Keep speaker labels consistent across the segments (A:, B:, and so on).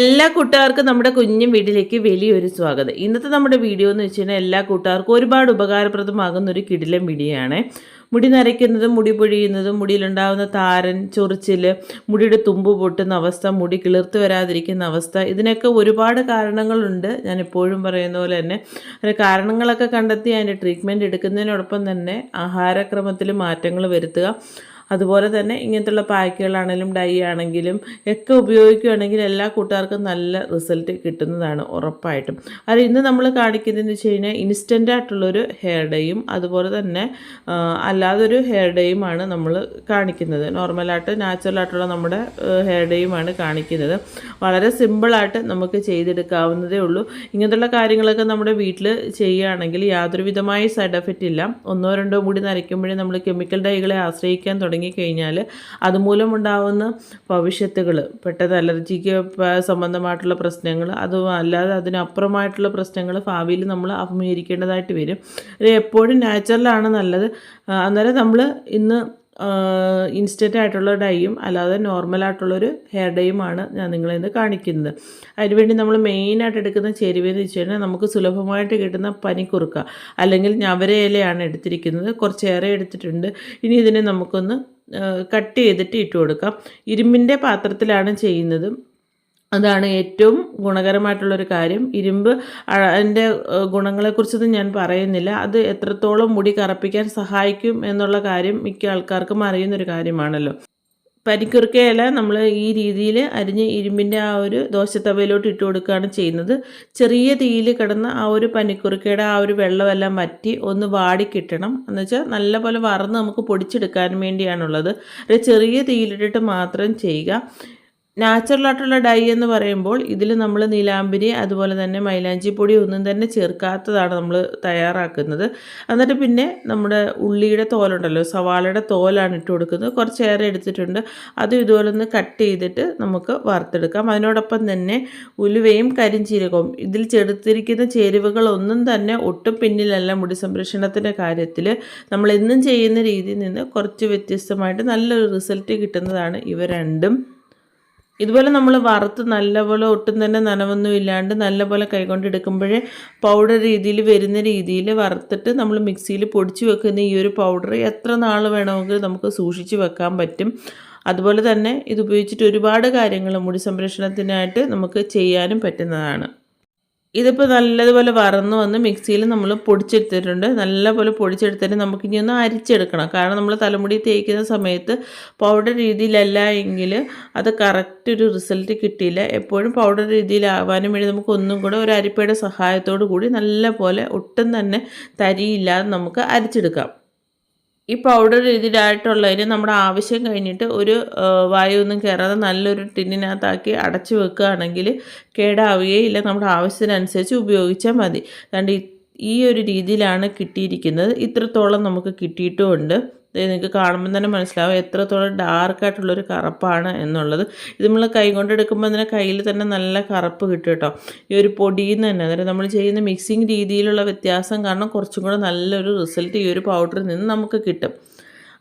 A: എല്ലാ കൂട്ടുകാർക്കും നമ്മുടെ കുഞ്ഞും വീട്ടിലേക്ക് വലിയൊരു സ്വാഗതം. ഇന്നത്തെ നമ്മുടെ വീഡിയോ എന്ന് വെച്ച് കഴിഞ്ഞാൽ എല്ലാ കൂട്ടുകാർക്കും ഒരുപാട് ഉപകാരപ്രദമാകുന്ന ഒരു കിടിലൻ വീഡിയോ ആണ് മുടി നരയ്ക്കുന്നതും മുടി പൊഴിയുന്നതും മുടിയിലുണ്ടാകുന്ന താരൻ ചൊറിച്ചിൽ മുടിയുടെ തുമ്പ് പൊട്ടുന്ന അവസ്ഥ മുടി കിളിർത്ത് വരാതിരിക്കുന്ന അവസ്ഥ ഇതിനൊക്കെ ഒരുപാട് കാരണങ്ങളുണ്ട്. ഞാൻ എപ്പോഴും പറയുന്ന പോലെ തന്നെ അതിന് കാരണങ്ങളൊക്കെ കണ്ടെത്തി അതിന്റെ ട്രീറ്റ്മെന്റ് എടുക്കുന്നതിനോടൊപ്പം തന്നെ ആഹാരക്രമത്തിൽ മാറ്റങ്ങൾ വരുത്തുക. അതുപോലെ തന്നെ ഇങ്ങനത്തുള്ള പാക്കുകളാണെങ്കിലും ഡൈ ആണെങ്കിലും ഒക്കെ ഉപയോഗിക്കുകയാണെങ്കിൽ എല്ലാ കൂട്ടുകാർക്കും നല്ല റിസൾട്ട് കിട്ടുന്നതാണ് ഉറപ്പായിട്ടും. അത് ഇന്ന് നമ്മൾ കാണിക്കുന്നതെന്ന് വെച്ച് കഴിഞ്ഞാൽ ഇൻസ്റ്റന്റ് ആയിട്ടുള്ളൊരു ഹെയർ ഡേയും അതുപോലെ തന്നെ അല്ലാതൊരു ഹെയർ ഡേയുമാണ് നമ്മൾ കാണിക്കുന്നത്. നോർമലായിട്ട് നാച്ചുറൽ ആയിട്ടുള്ള നമ്മുടെ ഹെയർ ഡേയുമാണ് കാണിക്കുന്നത്. വളരെ സിമ്പിളായിട്ട് നമുക്ക് ചെയ്തെടുക്കാവുന്നതേ ഉള്ളൂ. ഇങ്ങനത്തുള്ള കാര്യങ്ങളൊക്കെ നമ്മുടെ വീട്ടിൽ ചെയ്യുകയാണെങ്കിൽ യാതൊരുവിധമായ സൈഡ് എഫക്റ്റ് ഇല്ല. ഒന്നോ രണ്ടോ കൂടി നരയ്ക്കുമ്പോഴേ നമ്മൾ കെമിക്കൽ ഡൈകളെ ആശ്രയിക്കാൻ തുടങ്ങിക്കഴിഞ്ഞാൽ അതുമൂലമുണ്ടാവുന്ന ഭവിഷ്യത്തുകൾ പെട്ടെന്ന് അലർജിക്ക് സംബന്ധമായിട്ടുള്ള പ്രശ്നങ്ങൾ അതും അല്ലാതെ അതിനപ്പുറമായിട്ടുള്ള പ്രശ്നങ്ങൾ ഭാവിയിൽ നമ്മൾ അഭിമുഖീകരിക്കേണ്ടതായിട്ട് വരും. എപ്പോഴും നാച്ചുറലാണ് നല്ലത്. അന്നേരം നമ്മൾ ഇന്ന് ഇൻസ്റ്റന്റ് ആയിട്ടുള്ള ഡൈയും അല്ലാതെ നോർമലായിട്ടുള്ളൊരു ഹെയർ ഡൈയുമാണ് ഞാൻ നിങ്ങളെ ഇന്ന് കാണിക്കുന്നത്. അതിനുവേണ്ടി നമ്മൾ മെയിനായിട്ട് എടുക്കുന്ന ചേരുവയെന്ന് വെച്ച് കഴിഞ്ഞാൽ നമുക്ക് സുലഭമായിട്ട് കിട്ടുന്ന പനിക്കുറുക്ക അല്ലെങ്കിൽ ഞവര ഇലയാണ് എടുത്തിരിക്കുന്നത്. കുറച്ചേറെ എടുത്തിട്ടുണ്ട്. ഇനി ഇതിനെ നമുക്കൊന്ന് കട്ട് ചെയ്തിട്ട് ഇട്ട് കൊടുക്കാം. ഇരുമ്പിന്റെ പാത്രത്തിലാണ് ചെയ്യുന്നത്. അതാണ് ഏറ്റവും ഗുണകരമായിട്ടുള്ളൊരു കാര്യം. ഇരുമ്പ് അതിന്റെ ഗുണങ്ങളെക്കുറിച്ചൊന്നും ഞാൻ പറയുന്നില്ല. അത് എത്രത്തോളം മുടി കറപ്പിക്കാൻ സഹായിക്കും എന്നുള്ള കാര്യം മിക്ക ആൾക്കാർക്കും അറിയുന്നൊരു കാര്യമാണല്ലോ. പരിക്കുറുക്കയില നമ്മൾ ഈ രീതിയിൽ അരിഞ്ഞ് ഇരുമ്പിന്റെ ആ ഒരു ദോശത്തവയിലോട്ട് ഇട്ട് കൊടുക്കുകയാണ് ചെയ്യുന്നത്. ചെറിയ തീയിൽ കിടന്ന് ആ ഒരു പനിക്കുറുക്കയുടെ ആ ഒരു വെള്ളമെല്ലാം വറ്റി ഒന്ന് വാടി കിട്ടണം. എന്ന് വെച്ചാൽ നല്ലപോലെ വറന്ന് നമുക്ക് പൊടിച്ചെടുക്കാൻ വേണ്ടിയാണുള്ളത്. ഒരു ചെറിയ തീയിലിട്ടിട്ട് മാത്രം ചെയ്യുക. നാച്ചുറൽ ആയിട്ടുള്ള ഡൈ എന്ന് പറയുമ്പോൾ ഇതിൽ നമ്മൾ നീലാമ്പിരി അതുപോലെ തന്നെ മൈലാഞ്ചിപ്പൊടി ഒന്നും തന്നെ ചേർക്കാത്തതാണ് നമ്മൾ തയ്യാറാക്കുന്നത്. എന്നിട്ട് പിന്നെ നമ്മുടെ ഉള്ളിയുടെ തോലുണ്ടല്ലോ സവാളയുടെ തോലാണ് ഇട്ട് കൊടുക്കുന്നത്. കുറച്ചേറെ എടുത്തിട്ടുണ്ട്. അത് ഇതുപോലെ ഒന്ന് കട്ട് ചെയ്തിട്ട് നമുക്ക് വറുത്തെടുക്കാം. അതിനോടൊപ്പം തന്നെ ഉലുവയും കരിഞ്ചീരകവും. ഇതിൽ ചെടുത്തിരിക്കുന്ന ചേരുവകളൊന്നും തന്നെ ഒട്ടും പിന്നിലല്ല മുടി സംരക്ഷണത്തിന്റെ കാര്യത്തിൽ നമ്മൾ എന്നും ചെയ്യുന്ന രീതിയിൽ നിന്ന് കുറച്ച് വ്യത്യസ്തമായിട്ട് നല്ലൊരു റിസൾട്ട് കിട്ടുന്നതാണ് ഇവ രണ്ടും. ഇതുപോലെ നമ്മൾ വറുത്ത് നല്ലപോലെ ഒട്ടും തന്നെ നനവൊന്നും ഇല്ലാണ്ട് നല്ലപോലെ കൈകൊണ്ട് എടുക്കുമ്പോഴേ പൗഡർ രീതിയിൽ വരുന്ന രീതിയിൽ വറുത്തിട്ട് നമ്മൾ മിക്സിയിൽ പൊടിച്ച് വെക്കുന്ന ഈ ഒരു പൗഡർ എത്ര നാൾ വേണമെങ്കിൽ നമുക്ക് സൂക്ഷിച്ച് വെക്കാൻ പറ്റും. അതുപോലെ തന്നെ ഇത് ഉപയോഗിച്ചിട്ട് ഒരുപാട് കാര്യങ്ങൾ മുടി സംരക്ഷണത്തിനായിട്ട് നമുക്ക് ചെയ്യാനും പറ്റുന്നതാണ്. ഇതിപ്പോൾ നല്ലതുപോലെ വറന്ന് വന്ന് മിക്സിയിൽ നമ്മൾ പൊടിച്ചെടുത്തിട്ടുണ്ട്. നല്ലപോലെ പൊടിച്ചെടുത്തിട്ട് നമുക്കിനി ഒന്ന് അരിച്ചെടുക്കണം. കാരണം നമ്മൾ തലമുടി തേക്കുന്ന സമയത്ത് പൗഡർ രീതിയിലല്ല എങ്കിൽ അത് കറക്റ്റ് ഒരു റിസൾട്ട് കിട്ടിയില്ല. എപ്പോഴും പൗഡർ രീതിയിലാവാനും വേണ്ടി നമുക്ക് ഒന്നും കൂടെ ഒരു അരിപ്പയുടെ സഹായത്തോടു കൂടി നല്ലപോലെ ഒട്ടും തന്നെ തരിയില്ലാതെ നമുക്ക് അരിച്ചെടുക്കാം. ഈ പൗഡർ രീതിയിലായിട്ടുള്ളതിന് നമ്മുടെ ആവശ്യം കഴിഞ്ഞിട്ട് ഒരു വായുവൊന്നും കയറാതെ നല്ലൊരു ടിന്നിനകത്താക്കി അടച്ചു വെക്കുകയാണെങ്കിൽ കേടാവുകയില്ല. നമ്മുടെ ആവശ്യത്തിനനുസരിച്ച് ഉപയോഗിച്ചാൽ മതി. കണ്ട് ഈ- ഒരു രീതിയിലാണ് കിട്ടിയിരിക്കുന്നത്. ഇത്രത്തോളം നമുക്ക് കിട്ടിയിട്ടുമുണ്ട്. നിങ്ങൾക്ക് കാണുമ്പോൾ തന്നെ മനസ്സിലാവും എത്രത്തോളം ഡാർക്കായിട്ടുള്ളൊരു കറുപ്പാണ് എന്നുള്ളത്. ഇത് നമ്മൾ കൈ കൊണ്ട് എടുക്കുമ്പോൾ തന്നെ കയ്യിൽ തന്നെ നല്ല കറുപ്പ് കിട്ടും കേട്ടോ. ഈ ഒരു പൊടിയിൽ നിന്ന് തന്നെ. അതായത് നമ്മൾ ചെയ്യുന്ന മിക്സിങ് രീതിയിലുള്ള വ്യത്യാസം കാരണം കുറച്ചും കൂടെ നല്ലൊരു റിസൾട്ട് ഈ ഒരു പൗഡറിൽ നിന്ന് നമുക്ക് കിട്ടും.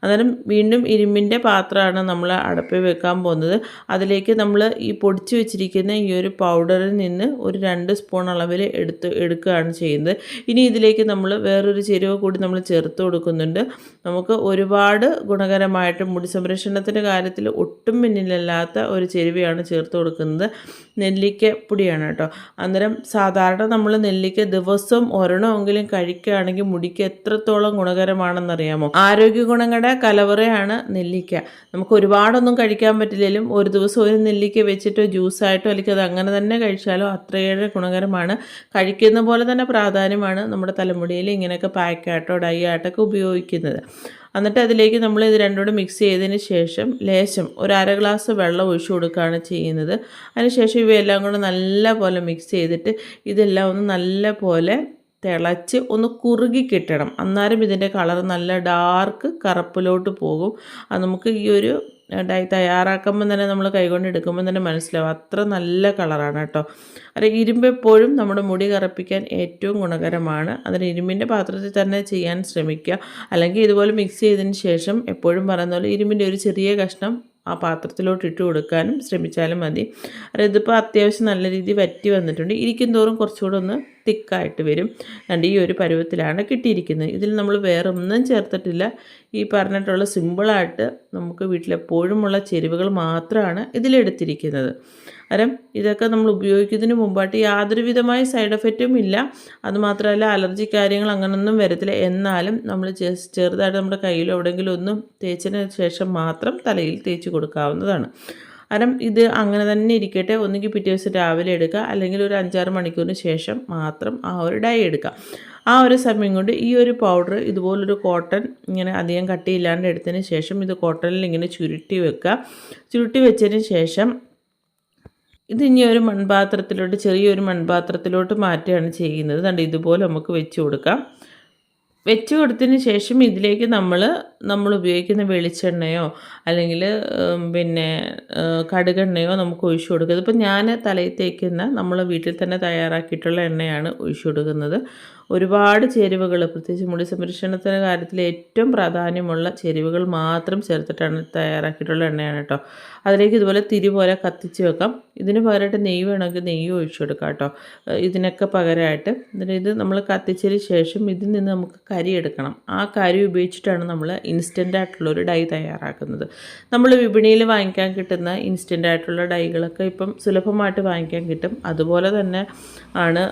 A: അന്നേരം വീണ്ടും ഇരുമ്പിന്റെ പാത്രമാണ് നമ്മൾ അടപ്പിൽ വെക്കാൻ പോകുന്നത്. അതിലേക്ക് നമ്മൾ ഈ പൊടിച്ച് വെച്ചിരിക്കുന്ന ഈ ഒരു പൗഡറിൽ നിന്ന് ഒരു രണ്ട് സ്പൂൺ അളവിൽ എടുത്ത് എടുക്കുകയാണ് ചെയ്യുന്നത്. ഇനി ഇതിലേക്ക് നമ്മൾ വേറൊരു ചേരുവ കൂടി നമ്മൾ ചേർത്ത് കൊടുക്കുന്നുണ്ട്. നമുക്ക് ഒരുപാട് ഗുണകരമായിട്ട് മുടി സംരക്ഷണത്തിന്റെ കാര്യത്തിൽ ഒട്ടും പിന്നിലല്ലാത്ത ഒരു ചേരുവയാണ് ചേർത്ത് കൊടുക്കുന്നത്. നെല്ലിക്ക പൊടിയാണ് കേട്ടോ. അന്നേരം സാധാരണ നമ്മൾ നെല്ലിക്ക ദിവസം ഒരെണ്ണമെങ്കിലും കഴിക്കുകയാണെങ്കിൽ മുടിക്ക് എത്രത്തോളം ഗുണകരമാണെന്നറിയാമോ? ആരോഗ്യ ഗുണങ്ങളുടെ കലവറയാണ് നെല്ലിക്ക. നമുക്ക് ഒരുപാടൊന്നും കഴിക്കാൻ പറ്റില്ലെങ്കിലും ഒരു ദിവസം ഒരു നെല്ലിക്ക വെച്ചിട്ട് ജ്യൂസായിട്ടോ അല്ലെങ്കിൽ അത് അങ്ങനെ തന്നെ കഴിച്ചാലോ അത്രയേറെ ഗുണകരമാണ്. കഴിക്കുന്ന പോലെ തന്നെ പ്രാധാന്യമാണ് നമ്മുടെ തലമുടിയിൽ ഇങ്ങനെയൊക്കെ പാക്കായിട്ടോ ഡൈ ആയിട്ടൊക്കെ ഉപയോഗിക്കുന്നത്. എന്നിട്ട് അതിലേക്ക് നമ്മൾ ഇത് രണ്ടുകൂടെ മിക്സ് ചെയ്തതിന് ശേഷം ലേശം ഒരു അര ഗ്ലാസ് വെള്ളം ഒഴിച്ചു കൊടുക്കുകയാണ് ചെയ്യുന്നത്. അതിനുശേഷം ഇവയെല്ലാം കൂടെ നല്ല പോലെ മിക്സ് ചെയ്തിട്ട് ഇതെല്ലാം ഒന്ന് നല്ല പോലെ തിളച്ച് ഒന്ന് കുറുകി കിട്ടണം. അന്നേരം ഇതിന്റെ കളർ നല്ല ഡാർക്ക് കറുപ്പിലോട്ട് പോകും. അത് നമുക്ക് ഈ ഒരു ഡൈ തയ്യാറാക്കുമ്പോൾ തന്നെ നമ്മൾ കൈകൊണ്ട് എടുക്കുമ്പോൾ തന്നെ മനസ്സിലാവും. അത്ര നല്ല കളറാണ് കേട്ടോ. അത് ഇരുമ്പ് എപ്പോഴും നമ്മുടെ മുടി കറുപ്പിക്കാൻ ഏറ്റവും ഗുണകരമാണ്. അതിന് ഇരുമ്പിന്റെ പാത്രത്തിൽ തന്നെ ചെയ്യാൻ ശ്രമിക്കുക. അല്ലെങ്കിൽ ഇതുപോലെ മിക്സ് ചെയ്തതിന് ശേഷം എപ്പോഴും പറയുന്ന പോലെ ഇരുമ്പിന്റെ ഒരു ചെറിയ കഷ്ണം ആ പാത്രത്തിലോട്ട് ഇട്ട് കൊടുക്കാനും ശ്രമിച്ചാലും മതി. അതായത് ഇതിപ്പോൾ അത്യാവശ്യം നല്ല രീതിയിൽ വറ്റി വന്നിട്ടുണ്ട്. ഇരിക്കും തോറും കുറച്ചുകൂടെ ഒന്ന് തിക്കായിട്ട് വരും. കണ്ട് ഈ ഒരു പരുവത്തിലാണ് കിട്ടിയിരിക്കുന്നത്. ഇതിൽ നമ്മൾ വേറെ ഒന്നും ചേർത്തിട്ടില്ല. ഈ പറഞ്ഞിട്ടുള്ള സിമ്പിളായിട്ട് നമുക്ക് വീട്ടിലെപ്പോഴുമുള്ള ചേരുവകൾ മാത്രമാണ് ഇതിലെടുത്തിരിക്കുന്നത് അരം ഇതൊക്കെ നമ്മൾ ഉപയോഗിക്കുന്നതിന് മുമ്പായിട്ട് യാതൊരുവിധമായ സൈഡ് എഫക്റ്റും ഇല്ല. അതുമാത്രമല്ല അലർജി കാര്യങ്ങൾ അങ്ങനൊന്നും വരത്തില്ല. എന്നാലും നമ്മൾ ചെറുതായിട്ട് നമ്മുടെ കയ്യിൽ എവിടെയെങ്കിലും ഒന്നും തേച്ചതിന് ശേഷം മാത്രം തലയിൽ തേച്ച് കൊടുക്കാവുന്നതാണ്. അരം ഇത് അങ്ങനെ തന്നെ ഇരിക്കട്ടെ. ഒന്നുകിൽ പിറ്റേ ദിവസം രാവിലെ എടുക്കുക. അല്ലെങ്കിൽ ഒരു അഞ്ചാറ് മണിക്കൂറിന് ശേഷം മാത്രം ആ ഒരു ഡൈ എടുക്കുക. ആ ഒരു സമയം കൊണ്ട് ഈ ഒരു പൗഡർ ഇതുപോലൊരു കോട്ടൺ ഇങ്ങനെ അധികം കട്ടിയില്ലാണ്ട് എടുത്തതിന് ശേഷം ഇത് കോട്ടണിൽ ഇങ്ങനെ ചുരുട്ടി വെക്കുക. ചുരുട്ടി വെച്ചതിന് ശേഷം ഇത് ഇനി ഒരു മൺപാത്രത്തിലോട്ട് ചെറിയൊരു മൺപാത്രത്തിലോട്ട് മാറ്റുകയാണ് ചെയ്യുന്നത്. കണ്ട്? ഇതുപോലെ നമുക്ക് വെച്ച് കൊടുക്കാം. വെച്ച് കൊടുത്തതിന് ശേഷം ഇതിലേക്ക് നമ്മൾ നമ്മൾ ഉപയോഗിക്കുന്ന വെളിച്ചെണ്ണയോ അല്ലെങ്കിൽ പിന്നെ കടുകെണ്ണയോ നമുക്ക് ഒഴിച്ചു കൊടുക്കുക. ഇതിപ്പോൾ ഞാൻ തലയിൽ തേക്കുന്ന നമ്മൾ വീട്ടിൽ തന്നെ തയ്യാറാക്കിയിട്ടുള്ള എണ്ണയാണ് ഒഴിച്ചു കൊടുക്കുന്നത്. ഒരുപാട് ചേരുവകൾ പ്രത്യേകിച്ച് മുടി സംരക്ഷണത്തിന്റെ കാര്യത്തിൽ ഏറ്റവും പ്രാധാന്യമുള്ള ചേരുവകൾ മാത്രം ചേർത്തിട്ടാണ് തയ്യാറാക്കിയിട്ടുള്ള എണ്ണയാണ് കേട്ടോ. അതിലേക്ക് ഇതുപോലെ തിരി പോലെ കത്തിച്ച് വെക്കാം. ഇതിന് പകരമായിട്ട് നെയ്യ് വേണമെങ്കിൽ നെയ്യ് ഒഴിച്ചു കൊടുക്കാം കേട്ടോ. ഇതിനൊക്കെ പകരമായിട്ട്. ഇത് നമ്മൾ കത്തിച്ചതിന് ശേഷം ഇതിൽ നിന്ന് നമുക്ക് കരി എടുക്കണം. ആ കരി ഉപയോഗിച്ചിട്ടാണ് നമ്മൾ ഇൻസ്റ്റന്റ് ആയിട്ടുള്ള ഒരു ഡൈ തയ്യാറാക്കുന്നത്. നമ്മൾ വിപണിയിൽ വാങ്ങിക്കാൻ കിട്ടുന്ന ഇൻസ്റ്റന്റ് ആയിട്ടുള്ള ഡൈകളൊക്കെ ഇപ്പം സുലഭമായിട്ട് വാങ്ങിക്കാൻ കിട്ടും. അതുപോലെ തന്നെ ആണ്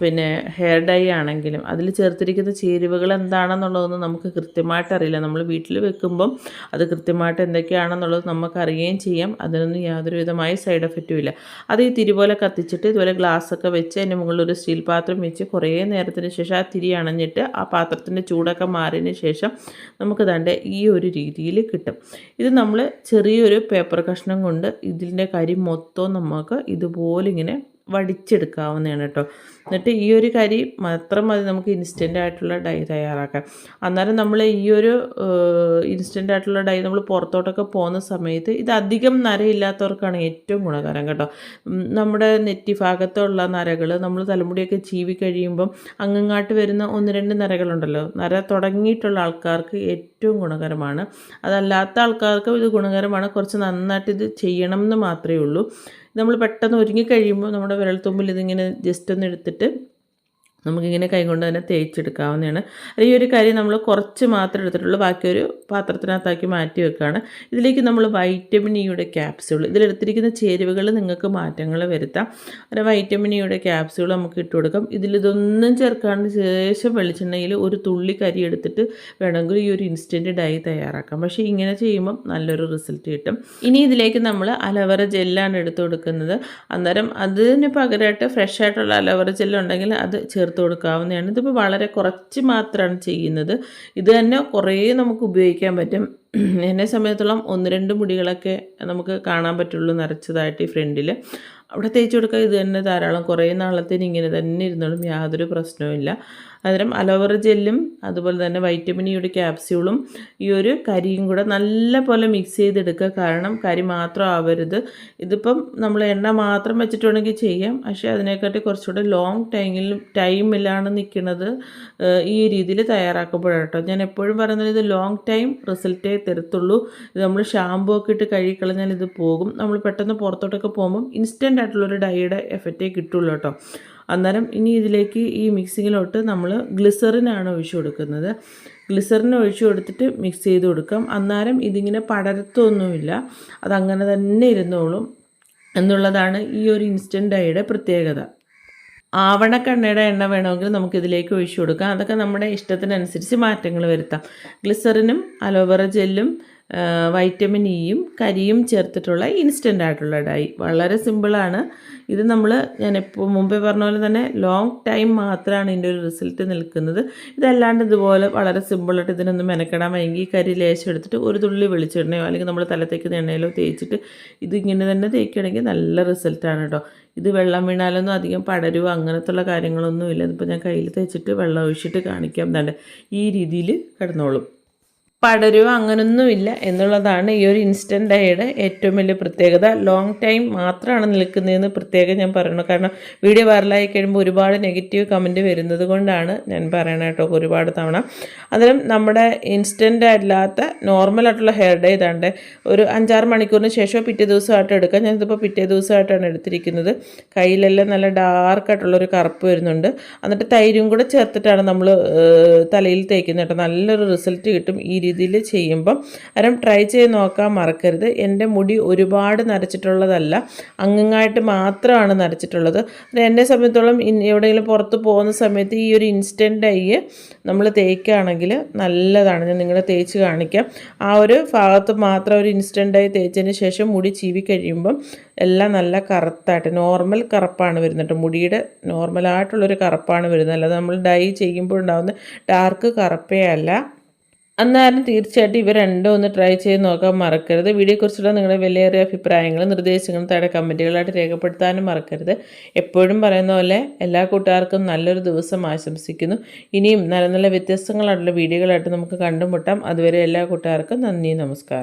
A: പിന്നെ ഹെയർ ഡൈ ആണെങ്കിലും അതിൽ ചേർത്തിരിക്കുന്ന ചേരുവകൾ എന്താണെന്നുള്ളതൊന്നും നമുക്ക് കൃത്യമായിട്ട് അറിയില്ല. നമ്മൾ വീട്ടിൽ വെക്കുമ്പം അത് കൃത്യമായിട്ട് എന്തൊക്കെയാണെന്നുള്ളത് നമുക്ക് അറിയുകയും ചെയ്യാം. അതിനൊന്നും യാതൊരു വിധമായ സൈഡ് എഫക്റ്റും ഇല്ല. അത് ഈ തിരി പോലെ കത്തിച്ചിട്ട് ഇതുപോലെ ഗ്ലാസ് ഒക്കെ വെച്ച് അതിന്റെ മുകളിൽ ഒരു സ്റ്റീൽ പാത്രം വെച്ച് കുറേ നേരത്തിന് ശേഷം ആ തിരി അണഞ്ഞിട്ട് ആ പാത്രത്തിന്റെ ചൂടൊക്കെ മാറിയതിന് ശേഷം നമുക്ക് തന്റെ ഈ ഒരു രീതിയിൽ കിട്ടും. ഇത് നമ്മൾ ചെറിയൊരു പേപ്പർ കഷ്ണം കൊണ്ട് ഇതിന്റെ കരി മൊത്തം നമുക്ക് ഇതുപോലെ ഇങ്ങനെ വടിച്ചെടുക്കാവുന്നതാണ് കേട്ടോ. എന്നിട്ട് ഈ ഒരു കരി മാത്രം മതി നമുക്ക് ഇൻസ്റ്റന്റ് ആയിട്ടുള്ള ഡൈ തയ്യാറാക്കാം അന്നേരം നമ്മൾ ഈ ഒരു ഇൻസ്റ്റന്റ് ആയിട്ടുള്ള ഡൈ നമ്മൾ പുറത്തോട്ടൊക്കെ പോകുന്ന സമയത്ത് ഇത് അധികം നരയില്ലാത്തവർക്കാണ് ഏറ്റവും ഗുണകരം കേട്ടോ. നമ്മുടെ നെറ്റി ഭാഗത്തുള്ള നരകൾ നമ്മൾ തലമുടിയൊക്കെ ചീവി കഴിയുമ്പം അങ്ങങ്ങാട്ട് വരുന്ന ഒന്ന് രണ്ട് നരകളുണ്ടല്ലോ. നര തുടങ്ങിയിട്ടുള്ള ആൾക്കാർക്ക് ഏറ്റവും ഗുണകരമാണ്. അതല്ലാത്ത ആൾക്കാർക്കും ഇത് ഗുണകരമാണ്. കുറച്ച് നന്നായിട്ട് ഇത് ചെയ്യണം എന്ന് മാത്രമേ ഉള്ളൂ. നമ്മൾ പെട്ടെന്ന് ഒരുങ്ങി കഴിയുമ്പോൾ നമ്മുടെ വിരൽത്തുമ്പിൽ ഇതിങ്ങനെ ജസ്റ്റ് ഒന്ന് എടുത്തിട്ട് നമുക്കിങ്ങനെ കൈകൊണ്ട് തന്നെ തേച്ചെടുക്കാവുന്നതാണ്. ഈ ഒരു കാര്യം നമ്മൾ കുറച്ച് മാത്രം എടുത്തിട്ടുള്ളൂ. ബാക്കി ഒരു പാത്രത്തിനകത്താക്കി മാറ്റി വെക്കുകയാണ് ഇതിലേക്ക് നമ്മൾ വൈറ്റമിൻ ഇയുടെ ക്യാപ്സ്യൂൾ ഇതിലെടുത്തിരിക്കുന്ന ചേരുവകൾ നിങ്ങൾക്ക് മാറ്റങ്ങൾ വരുത്താം. ഒരു വൈറ്റമിൻ ഇയുടെ ക്യാപ്സ്യൂൾ നമുക്ക് ഇട്ട് കൊടുക്കാം. ഇതിലിതൊന്നും ചേർക്കാണ്ട് ശേഷം വെളിച്ചെണ്ണയിൽ ഒരു തുള്ളി കരി എടുത്തിട്ട് വേണമെങ്കിൽ ഈ ഒരു ഇൻസ്റ്റന്റ് ഡൈ തയ്യാറാക്കാം. പക്ഷേ ഇങ്ങനെ ചെയ്യുമ്പം നല്ലൊരു റിസൾട്ട് കിട്ടും. ഇനി ഇതിലേക്ക് നമ്മൾ അലവറ ജെല്ലാണ് എടുത്തു കൊടുക്കുന്നത്. അന്നേരം അതിന് പകരമായിട്ട് ഫ്രഷ് ആയിട്ടുള്ള അലവറ ജെല്ലുണ്ടെങ്കിൽ അത് ചേർത്ത് കൊടുക്കാവുന്നതാണ്. ഇതിപ്പോൾ വളരെ കുറച്ച് മാത്രമാണ് ചെയ്യുന്നത്. ഇത് തന്നെ കുറേ നമുക്ക് ഉപയോഗിക്കാൻ പറ്റും. എന്നെ സമയത്തോളം ഒന്ന് രണ്ട് മുടികളൊക്കെ നമുക്ക് കാണാൻ പറ്റുള്ളൂ നിറച്ചതായിട്ട് ഈ ഫ്രണ്ടിൽ അവിടെ തേച്ച് കൊടുക്കുക ഇത് തന്നെ ധാരാളം. കുറേ നാളത്തേന് ഇങ്ങനെ തന്നെ ഇരുന്നോളും. യാതൊരു പ്രശ്നവും അന്നേരം അലോവറ ജെല്ലും അതുപോലെ തന്നെ വൈറ്റമിൻ ഇയുടെ ക്യാപ്സ്യൂളും ഈ ഒരു കരിയും കൂടെ നല്ല പോലെ മിക്സ് ചെയ്തെടുക്കുക. കാരണം കരി മാത്രം ആവരുത്. ഇതിപ്പം നമ്മൾ എണ്ണ മാത്രം വെച്ചിട്ടുണ്ടെങ്കിൽ ചെയ്യാം. പക്ഷേ അതിനെക്കാട്ടി കുറച്ചുകൂടെ ലോങ് ടൈമിൽ ടൈമിലാണ് നിൽക്കുന്നത് ഈ രീതിയിൽ തയ്യാറാക്കുമ്പോഴാട്ടോ ഞാൻ എപ്പോഴും പറയുന്നത് ഇത് ലോങ് ടൈം റിസൾട്ടേ തരത്തുള്ളൂ. ഇത് നമ്മൾ ഷാമ്പൂ ഒക്കെ ഇട്ട് കഴുകിക്കളഞ്ഞാൽ ഇത് പോകും. നമ്മൾ പെട്ടെന്ന് പുറത്തോട്ടൊക്കെ പോകുമ്പം ഇൻസ്റ്റന്റ് ആയിട്ടുള്ളൊരു ഡൈയുടെ എഫക്റ്റേ കിട്ടുള്ളൂ കേട്ടോ. അന്നേരം ഇനി ഇതിലേക്ക് ഈ മിക്സിങ്ങിലോട്ട് നമ്മൾ ഗ്ലിസറിനാണ് ഒഴിച്ചു കൊടുക്കുന്നത്. ഗ്ലിസറിൻ ഒഴിച്ചു കൊടുത്തിട്ട് മിക്സ് ചെയ്ത് കൊടുക്കാം. അന്നേരം ഇതിങ്ങനെ പടരത്തൊന്നുമില്ല. അതങ്ങനെ തന്നെ ഇരുന്നോളും എന്നുള്ളതാണ് ഈ ഒരു ഇൻസ്റ്റന്റ് ഡൈയുടെ പ്രത്യേകത. ആവണക്കണ്ണയുടെ എണ്ണ വേണമെങ്കിൽ നമുക്ക് ഇതിലേക്ക് ഒഴിച്ചു കൊടുക്കാം. അതൊക്കെ നമ്മുടെ ഇഷ്ടത്തിനനുസരിച്ച് മാറ്റങ്ങൾ വരുത്താം. ഗ്ലിസറിനും അലോവേറ ജെല്ലും വൈറ്റമിൻ ഇയും കരിയും ചേർത്തിട്ടുള്ള ഇൻസ്റ്റന്റ് ആയിട്ടുള്ള ഡൈ. വളരെ സിമ്പിളാണ് ഇത് നമ്മൾ ഞാൻ എപ്പോൾ മുമ്പേ പറഞ്ഞ പോലെ തന്നെ ലോങ് ടൈം മാത്രമാണ് ഇതിന്റെ ഒരു റിസൾട്ട് നിൽക്കുന്നത്. ഇതല്ലാണ്ട് ഇതുപോലെ വളരെ സിമ്പിളായിട്ട് ഇതിനൊന്നും മെനക്കെടാൻ വൈകി കരി ലേശം എടുത്തിട്ട് ഒരു തുള്ളി വെളിച്ചെണ്ണയോ അല്ലെങ്കിൽ നമ്മൾ തലത്തേക്കുന്ന എണ്ണയിലോ തേച്ചിട്ട് ഇതിങ്ങനെ തന്നെ തേക്കുകയാണെങ്കിൽ നല്ല റിസൾട്ടാണ് കേട്ടോ ഇത് വെള്ളം വീണാലൊന്നും അധികം പടരുവോ അങ്ങനത്തുള്ള കാര്യങ്ങളൊന്നും ഇല്ല ഇതിപ്പോൾ ഞാൻ കയ്യിൽ തേച്ചിട്ട് വെള്ളം ഒഴിച്ചിട്ട് കാണിക്കാം. എന്താണ്ട് ഈ രീതിയിൽ കിടന്നോളും. പടരുക അങ്ങനൊന്നുമില്ല എന്നുള്ളതാണ് ഈ ഒരു ഇൻസ്റ്റന്റ് ഡൈയുടെ ഏറ്റവും വലിയ പ്രത്യേകത. ലോങ് ടൈം മാത്രമാണ് നിൽക്കുന്നതെന്ന് പ്രത്യേകം ഞാൻ പറയണം കാരണം വീഡിയോ വൈറലായി കഴിയുമ്പോൾ ഒരുപാട് നെഗറ്റീവ് കമന്റ് വരുന്നത് കൊണ്ടാണ് ഞാൻ പറയണ കേട്ടോ ഒരുപാട് തവണ. അതിലും നമ്മുടെ ഇൻസ്റ്റന്റ് അല്ലാത്ത നോർമലായിട്ടുള്ള ഹെയർ ഡേ ഇതാണ്ട് ഒരു അഞ്ചാറ് മണിക്കൂറിന് ശേഷം പിറ്റേ ദിവസമായിട്ട് എടുക്കാം. ഞാനിതിപ്പോൾ പിറ്റേ ദിവസമായിട്ടാണ് എടുത്തിരിക്കുന്നത്. കയ്യിലെല്ലാം നല്ല ഡാർക്കായിട്ടുള്ളൊരു കറുപ്പ് വരുന്നുണ്ട്. എന്നിട്ട് തൈരും കൂടെ ചേർത്തിട്ടാണ് നമ്മൾ തലയിൽ തേക്കുന്നത് കേട്ടോ. നല്ലൊരു റിസൾട്ട് കിട്ടും ഈ രീതിയിൽ ചെയ്യുമ്പം അരം ട്രൈ ചെയ്ത് നോക്കാൻ മറക്കരുത്. എന്റെ മുടി ഒരുപാട് നരച്ചിട്ടുള്ളതല്ല. അങ്ങങ്ങായിട്ട് മാത്രമാണ് നരച്ചിട്ടുള്ളത്. എന്നെ സംബന്ധിച്ചോളം എവിടെയെങ്കിലും പുറത്ത് പോകുന്ന സമയത്ത് ഈ ഒരു ഇൻസ്റ്റന്റ് ഐ നമ്മൾ തേക്കുകയാണെങ്കിൽ നല്ലതാണ്. ഞാൻ നിങ്ങളെ തേച്ച് കാണിക്കാം. ആ ഒരു ഭാഗത്ത് മാത്രം ഒരു ഇൻസ്റ്റന്റ് ആയി തേച്ചതിന് ശേഷം മുടി ചീവി കഴിയുമ്പം എല്ലാം നല്ല കറുത്തായിട്ട് നോർമൽ കറുപ്പാണ് വരുന്നത്. മുടിയുടെ നോർമലായിട്ടുള്ളൊരു കറുപ്പാണ് വരുന്നത്. അല്ലാതെ നമ്മൾ ഡൈ ചെയ്യുമ്പോൾ ഉണ്ടാകുന്ന ഡാർക്ക് കറുപ്പേ അല്ല. അന്നേരം തീർച്ചയായിട്ടും ഇവ രണ്ടും ഒന്ന് ട്രൈ ചെയ്ത് നോക്കാൻ മറക്കരുത്. വീഡിയോയെക്കുറിച്ചുള്ള നിങ്ങളുടെ വിലയേറിയ അഭിപ്രായങ്ങളും നിർദ്ദേശങ്ങളും താഴെ കമന്റുകളായിട്ട് രേഖപ്പെടുത്താനും മറക്കരുത്. എപ്പോഴും പറയുന്ന പോലെ എല്ലാ കൂട്ടുകാർക്കും നല്ലൊരു ദിവസം ആശംസിക്കുന്നു. ഇനിയും നല്ല നല്ല വ്യത്യസ്തങ്ങളായിട്ടുള്ള വീഡിയോകളായിട്ട് നമുക്ക് കണ്ടുമുട്ടാം. അതുവരെ എല്ലാ കൂട്ടുകാർക്കും നന്ദി നമസ്കാരം.